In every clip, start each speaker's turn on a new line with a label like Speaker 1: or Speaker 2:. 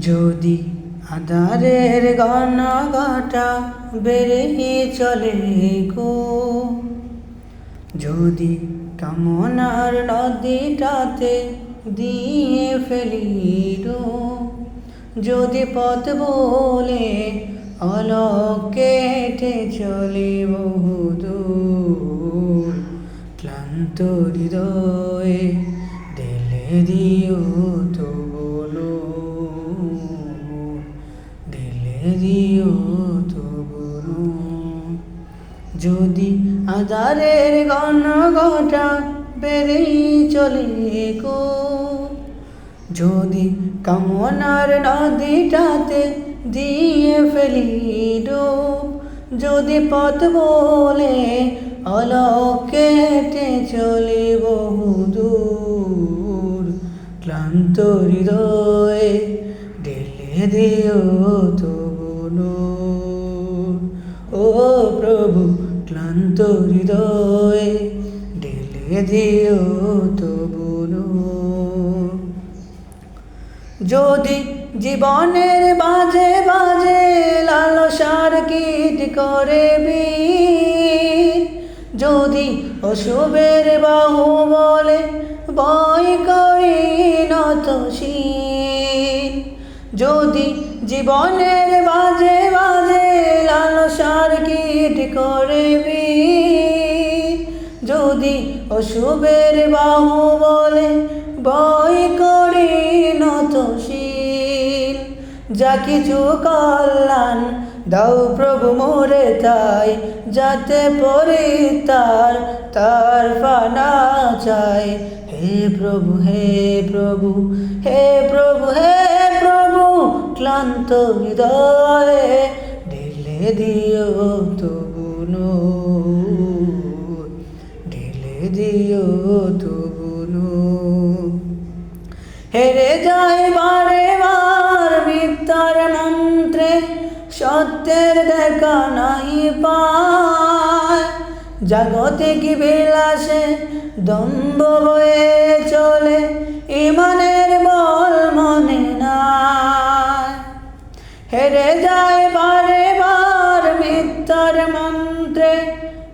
Speaker 1: যদি আধারের গনা গাটা বেড়ে চলে গো যদি কামনার নদীটাতে দিয়ে ফেলি ডুব, যদি পথ বলে অলক কেটে চলে বহুদূর ক্লান্ত হৃদয়ে দিলে দিও দিলে দিও তো বলো। যদি আধারের গণ ঘটা বেড়েই চলে গো, যদি কামনার নদীটাতে দিয়ে ফেলি যদি পথ বলে অলক কেটে চলে বহুদূর ক্লান্ত হৃদয়ে ঢেলে দিও তো ও প্রভু, ক্লান্ত হৃদয়ে ঢেলে দিও তো বলো যদি জীবনের বাজে বাজে লালসার কীট করে বীর, যদি অশুভের বাহু বলে বই করি নত যদি জীবনের বাজে বাজে লালসার কীট করে বীর যদি অশুভের বাহু বলে বই করি নতশীল, যা কিছু কল্যাণ দাও প্রভু মোরে তাই, যাতে পরে তার তার ফানা চাই। হে প্রভু হে প্রভু হে প্রভু, হে ক্লান্ত হৃদয়ে ঢেলে দিও তবু ঢেলে দিও তবু হেরে যায় বারে বার মিথ্যার মন্ত্রে, সত্যের দেখা নাই পায়। জাগতিক বিলাসে দম্ভ বয়ে চলে, ইমানের বল মিথ্যার মন্ত্রে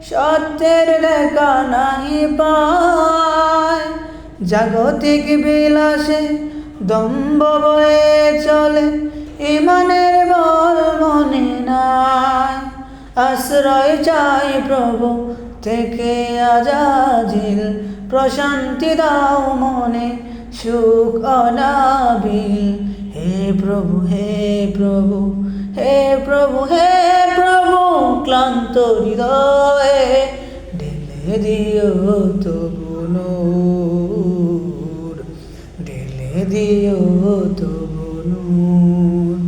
Speaker 1: সত্যের লেখা নাই পায়। জাগতিক বিলাসে দম্ভ বয়ে চলে, ইমানের বল মনে নাই। আশ্রয় চাই প্রভু থেকে আজাজিল, প্রশান্তি দাও মনে সুখ অনাবিল। হে প্রভু হে প্রভু হে প্রভু, হে ক্লান্ত হৃদয়ে ঢেলে দিও তবু নূর। ঢেলে দিও তবু নূর।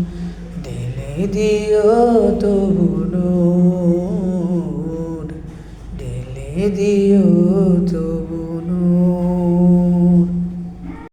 Speaker 1: ঢেলে দিও তবু নূর। ঢেলে দিও তবু